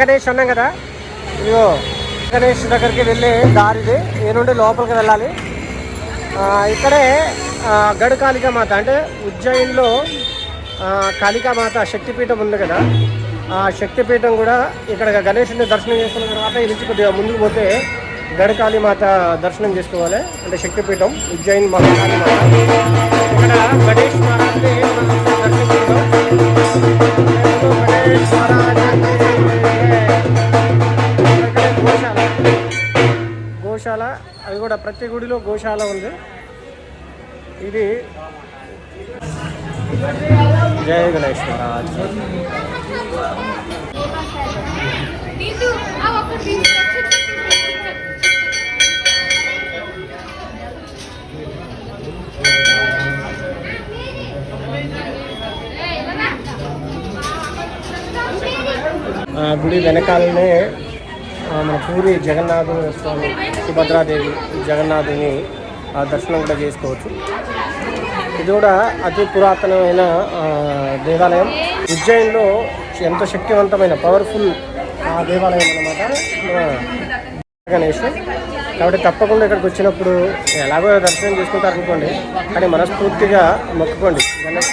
గణేష్ అన్నాం కదా. ఇదిగో గణేష్ దగ్గరికి వెళ్ళే దారిది ఈ నుండి లోపలికి వెళ్ళాలి? ఇక్కడే గడు కాళికామాత అంటే ఉజ్జయిన్లో కాళికామాత శక్తిపీఠం ఉంది కదా. ఆ శక్తిపీఠం కూడా ఇక్కడ గణేషుని దర్శనం చేసుకున్న తర్వాత ఇది కొద్దిగా ముందుకు పోతే గడకాళి మాత దర్శనం చేసుకోవాలి. అంటే శక్తిపీఠం ఉజ్జయిన్ మహాకాళి మాత. గోశాల అది కూడా ప్రతి గుడిలో గోశాల ఉంది. ఇది జయ గణేశ్వర ఆ గుడి వెనకాలనే మన పూరి జగన్నాథ స్వామి సుభద్రాదేవి జగన్నాథుని ఆ దర్శనం కూడా చేసుకోవచ్చు. ఇది కూడా అతి పురాతనమైన దేవాలయం. ఉజ్జయిన్లో ఎంత శక్తివంతమైన పవర్ఫుల్ ఆ దేవాలయం అన్నమాట. గణేష్. కాబట్టి తప్పకుండా ఇక్కడికి వచ్చినప్పుడు ఎలాగో దర్శనం చేసుకుంటారు అనుకోండి కానీ మనస్ఫూర్తిగా మొక్కుకోండి. గణేష్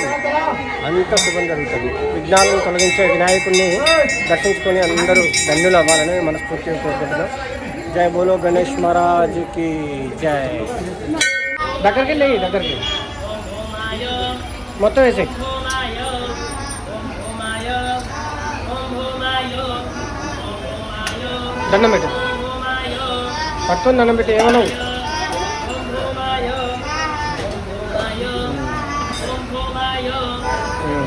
అంత శుభం జరుగుతుంది. విఘ్నాలను తొలగించే వినాయకుడిని దర్శించుకొని అందరూ ధన్యులు అవ్వాలని మనస్ఫూర్తిగా కోరుకుంటున్నాం. జై బోలో గణేష్ మహారాజుకి జై. దగ్గరికి వెళ్ళి దగ్గరికి. మొత్తం వేసే దండం పెట్టు. పట్టుకొని దండం పెట్టి ఏమన్నావు ఉం.